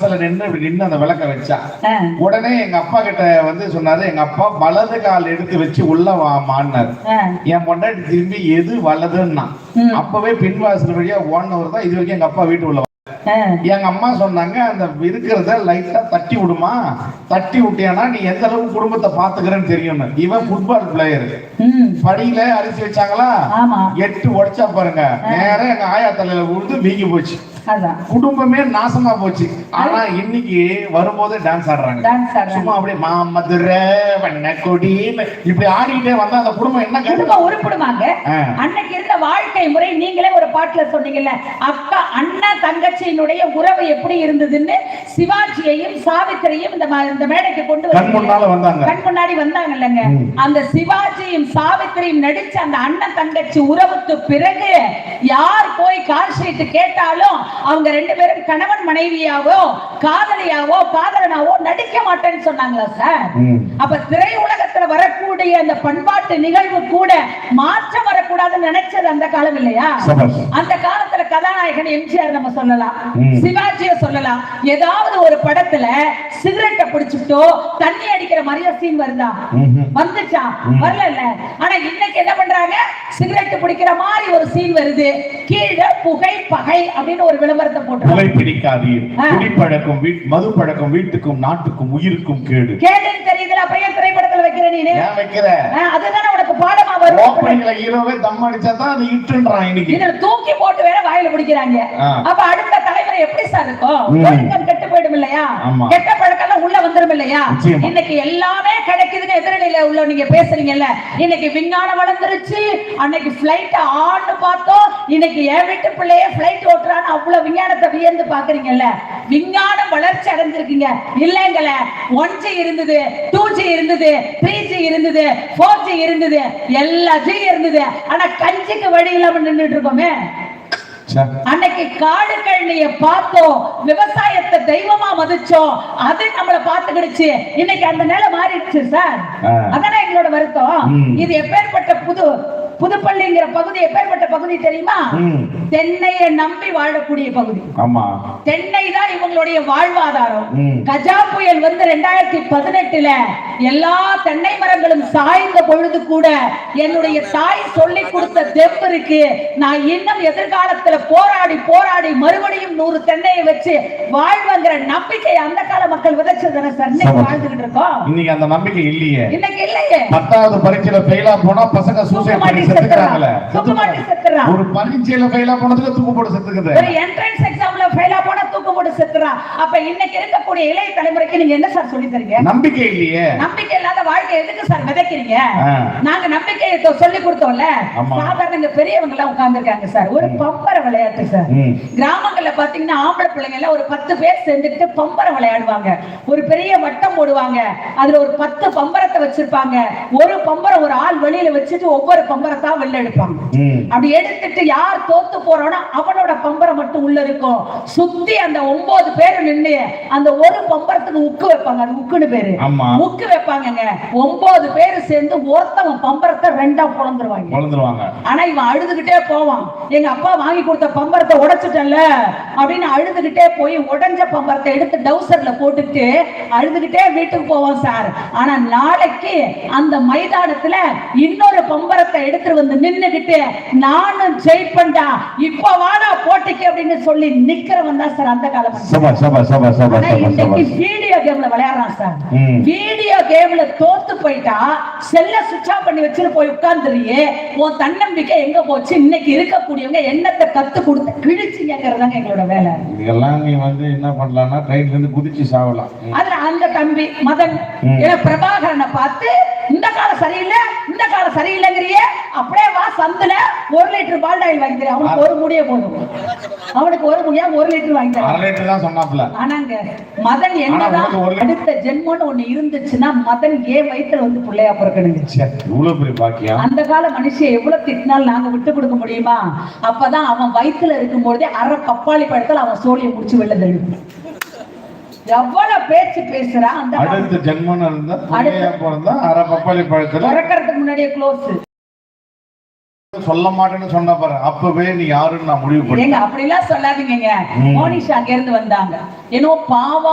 நின்று நின்று அந்த விளக்க வச்சா. உடனே எங்க அப்பா கிட்ட வந்து சொன்னாரு எங்க அப்பா வலது கால் எடுத்து வச்சு உள்ள வாமான்னாரு ஆ. என் பொண்டாட்டி திரும்பி எது வலதுன்னா. அப்பவே பின் வாசல் வழியா ஓடினவர் தான் இது வரைக்கும் எங்க அப்பா வீட்டு உள்ள. எங்க அம்மா சொன்னாங்க அந்த இருக்கிறத லைட்டா தட்டி விடுமா தட்டி விட்டியானா நீ எந்த அளவுக்கு குடும்பத்தை பாத்துக்கிறேன்னு தெரியும்னு இவன் ஃபுட்பால் பிளேயர். படியில அரிசி வச்சாங்களா எட்டு உடைச்சா பாருங்க நேரா எங்க ஆயா தலையில விழுந்து வீங்கி போச்சு குடும்பமே நாசமா போச்சு. ஆனா இன்னைக்கு வரும்போது டான்ஸ் ஆடுறாங்க. சும்மா அப்படியே மாமதுரை வண்ணக்கொடி இப்படி ஆடிக்கிட்டே வந்தா அந்த குடும்பம் என்ன குடும்பம் உருப்படுமாங்க ஆ. வாழ்க்கை முறை நீங்களே ஒரு பாட்டுல சொன்னீங்கல்ல அக்கா அண்ணன் தங்கச்சியினுடைய உறவு எப்படி இருந்ததுன்னு சிவாஜியையும் சாவித்திரியும் இந்த இந்த மேடைக்கு கொண்டு கண் வந்தீங்க. வந்தாங்க கண் முன்னாடி வந்தாங்கல்லங்க ம். அந்த சிவாஜியும் சாவித்திரியும் நடிச்ச அந்த அண்ணன் தங்கச்சி உறவுக்கு பிறகு யார் போய் கால் ஷீட் கேட்டாலும் அவங்க ரெண்டு பேரும் கணவன் மனைவியாவோ காதலியாவோ காதலனாவோ நடிக்க மாட்டேன்னு சொன்னாங்களா சார். அப்ப திரையுலகத்துல வரக்கூடிய அந்த பண்பாட்டு நிகழ்வு கூட மாற்றம் வரக்கூடாதுன்னு நினைச்சது அந்த காலம் இல்லையா. அந்த காலத்துல கதாநாயகன் எம்ஜிஆர் நம்ம சொல்லலாம். சிவாஜிய சொல்லலாம். ஏதாவது ஒரு படத்துல சிகரெட்டை பிடிச்சிட்டோ தண்ணி அடிக்கிற மாதிரியா சீன் வருதா. வந்துச்சா? வரல ஆனா இன்னைக்கு என்ன பண்றாங்க? சிகரெட் பிடிக்கிற மாதிரி ஒரு சீன் வருது. கீழே புகை பகை அப்படின்னு ஒரு விளம்பரத்தை போட்டு புகை பிடிக்காதீர். குடிப்பழக்கம் வீட் மது பழக்கம் வீட்டுக்கும் நாட்டுக்கும் உயிருக்கும் கேடு. கேடுன்னு தெரியுதுல அப்புறம் ஏன் திரைப்படத்துல வைக்கிற நீனு. ஏன் வைக்கிற? அதுதானே உனக்கு பாடமா வரும். ஓப்பனிங்ல ஹீரோவே தம் அடிச்சா தான் அது இட்டுன்றான் இன்னைக்கு. இதுல தூக்கி போட்டு வேற வாயில பிடிக்கிறாங்க. ஆ. அப்ப அடுத்த தலைமுறை எப்படி சார் இருக்கும்? இல்லையா. கெட்ட பழக்கம் உள்ள வந்துரும் இல்லையா. இன்னைக்கு எல்லாமே கிடைக்குதுன்னு எதிரணியில உள்ள நீங்க பேசுறீங்கல்ல. இன்னைக்கு விஞ்ஞானம் வளர்ந்துருச்சு. அன்னைக்கு பிளைட் ஆன்னு பார்த்தோம். இன்னைக்கு என் வீட்டு பிள்ளைய பிளைட் ஓட்டுறான்னு அவ்வளவு விஞ்ஞானத்தை வியந்து பாக்குறீங்கல்ல விஞ்ஞானம் வளர்ச்சி அடைஞ்சிருக்கீங்க. இல்லைங்கள ஒன் ஜி இருந்தது டூ ஜி இருந்தது த்ரீ ஜி இருந்தது ஃபோர் ஜி இருந்தது எல்லா ஜி இருந்தது. ஆனா கஞ்சிக்கு வழி இல்லாம நின்னுட்டு இருக்கோமே. அன்னைக்கு காடு கழனிய பார்த்தோம். விவசாயத்தை தெய்வமா மதிச்சோம். அது நம்மள பாத்துக்கிடுச்சு இன்னைக்கு அந்த நிலை மாறிடுச்சு சார். ஆ. எங்களோட வருத்தம். இது எப்பேற்பட்ட புது புதுப்பள்ளிங்கிற பகுதி எப்பேற்பட்ட பகுதி தெரியுமா. தென்னையை நம்பி வாழக்கூடிய பகுதி ஆமா தென்னை தான் இவங்களுடைய வாழ்வாதாரம். கஜா புயல் வந்து ரெண்டாயிரத்தி பதினெட்டுல எல்லா தென்னை மரங்களும் சாய்ந்த பொழுது கூட என்னுடைய தாய் சொல்லி கொடுத்த தெம்பு இருக்கு நான் இன்னும் எதிர்காலத்துல போராடி போராடி மறுபடியும் நூறு தென்னையை வச்சு வாழ்வங்கிற நம்பிக்கை அந்த கால மக்கள் விதைச்சதுன சரி. வாழ்ந்துகிட்டு இருக்கோம் இன்னைக்கு அந்த நம்பிக்கை இல்லையே இன்னைக்கு இல்லையே பத்தாவது பரீட்சையில ஃபெயிலா போனா பசங்க சூசைட் பண்ணி செத்துறான். ஒரு பரீட்சையில ஃபெயிலா போனதுக்கு தூக்கு போட்டு செத்துக்குது. ஒரு என்ட்ரன்ஸ் எக்ஸாம்ல போட்டு செத்துறான் அப்ப இன்னைக்கு இருக்கக்கூடிய இளைய தலைமுறைக்கு நீங்க என்ன சார் சொல்லி தரீங்க? நம்பிக்கை இல்லையே. நம்பிக்கை இல்லாத வாழ்க்கை எதுக்கு சார் விதைக்கிறீங்க. நாங்க நம்பிக்கையை தொ- சொல்லி கொடுத்தோம்ல. ஆமா. சாதாரண இங்க பெரியவங்க எல்லாம் உட்கார்ந்துருக்காங்க சார் ஒரு பம்பர விளையாட்டு சார். கிராமங்கள்ல பாத்தீங்கன்னா ஆம்பளை பிள்ளைங்க எல்லாம் ஒரு பத்து பேர் சேர்ந்துட்டு பம்பரம் விளையாடுவாங்க. ஒரு பெரிய வட்டம் போடுவாங்க. அதுல ஒரு பத்து பம்பரத்தை வச்சிருப்பாங்க. ஒரு பம்பரம் ஒரு ஆள் வெளியில வச்சுட்டு ஒவ்வொரு பம்பரத்தா வெளில எடுப்பாங்க. அப்படி எடுத்துட்டு யார் தோத்து போறானோ அவனோட பம்பரம் மட்டும் உள்ள இருக்கும். சுத்தி அந்த ஒன்பது பேர் நின்னு அந்த ஒரு பம்பரத்துக்கு உக்கு வைப்பாங்க. அது உக்குன்னு பேரு. உக்கு வைப்பாங்கங்க. ஒன்பது பேர் சேர்ந்து ஒருத்தவன் பம்பரத்தை ரெண்டா பொழந்துருவாங்க. ஆனா இவன் அழுதுகிட்டே போவான். எங்க அப்பா வாங்கி கொடுத்த பம்பரத்தை உடைச்சிட்டல அப்படின்னு அழுதுகிட்டே போய் உடைஞ்ச பம்பரத்தை எடுத்து டவுசர்ல போட்டுட்டு அழுதுகிட்டே வீட்டுக்கு போவான் சார். ஆனா நாளைக்கு அந்த மைதானத்துல இன்னொரு பம்பரத்தை எடுத்துட்டு வந்து நின்னுகிட்டு நானும் ஜெயிப்பேன்டா இப்ப வாடா போட்டிக்கு அப்படின்னு சொல்லி நிக்கிறவன் தான் சார் அந்த காலம் சபா சபா சபா சபா ஆனா சபா சபா. இன்னைக்கு வீடியோ கேம்ல விளையாடுறான் சார். ம். வீடியோ கேம்ல தோத்து போயிட்டா செல்ல சுவிட்ச் ஆஃப் பண்ணி வச்சுட்டு போய் உட்கார்ந்துறியே உன் தன்னம்பிக்கை எங்க போச்சு? இன்னைக்கு இருக்கக்கூடியவங்க என்னத்தை கத்து கொடுத்து கிழிச்சிங்கிறதாங்க எங்களோட வேலை. இதெல்லாம் நீ வந்து என்ன பண்ணலாம்னா ட்ரெயின்ல இருந்து குதிச்சு சாவலாம். அதுல அந்த தம்பி மதன் பிரபாகரனை பார்த்து இந்த காலம் சரியில்லை இந்த காலம் சரியில்லைங்கிறியே அப்படியே வா சந்துல ஒரு லிட்டர் பால் ஆயில் வாங்கி தரேன் அவனுக்கு ஒரு முடிய போதும். அவனுக்கு ஒரு முடியா ஒரு லிட்டர் வாங்கி தரேன் அரை லிட்டர் தான் சொன்னாப்ல ஆனாங்க மதன் என்னதான் அடுத்த ஜென்மம்னு ஒண்ணு இருந்துச்சுன்னா மதன் ஏன் வயித்துல வந்து பிள்ளையா பிறக்கணுங்க. ச்சே, இவ்வளவு பெரிய பாக்கியம். அந்த கால மனுஷன் எவ்வளவு திட்டினாலும் நாங்க விட்டு கொடுக்க முடியுமா? அப்பதான் அவன் வயித்துல இருக்கும் பொழுதே அரை பப்பாளி பழத்துல அவன் சோழியை முடிச்சு வெளில தடுக்கும் எவ்வளவு பேச்சு பேசுறான் அந்த அடுத்த ஜென்மம் இருந்தா பிள்ளையா பிறந்தா அரை பப்பாளி பழத்துல. பிறக்கிறதுக்கு முன்னாடியே க்ளோஸ் சொல்ல மாட்டேன்னு சொன்ன பாரு அப்பவே நீ யாருன்னு நான் முடிவு பண்ணேன் ஏங்க அப்படிலாம் சொல்லாதீங்க. மோனிஷா அங்க இருந்து வந்தாங்க. என்னவோ பாவம்